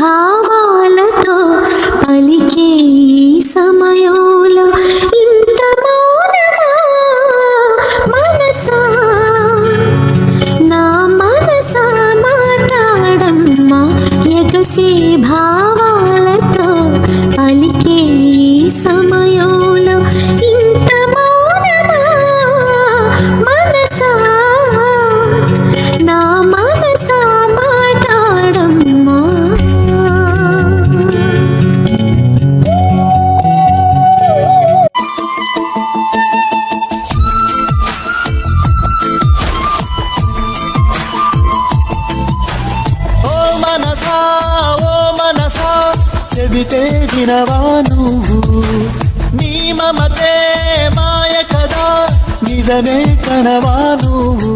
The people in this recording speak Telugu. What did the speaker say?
భావాలతో పలికే ఈ సమయంలో ఇంత మౌనమా మనసా? నా మనసా మాట్లాడమ్మా ఎగసే భావాలతో చెబితే వినవా నువ్వు? నీ మమతే మాయ కదా నిజమే కనవా నువ్వు?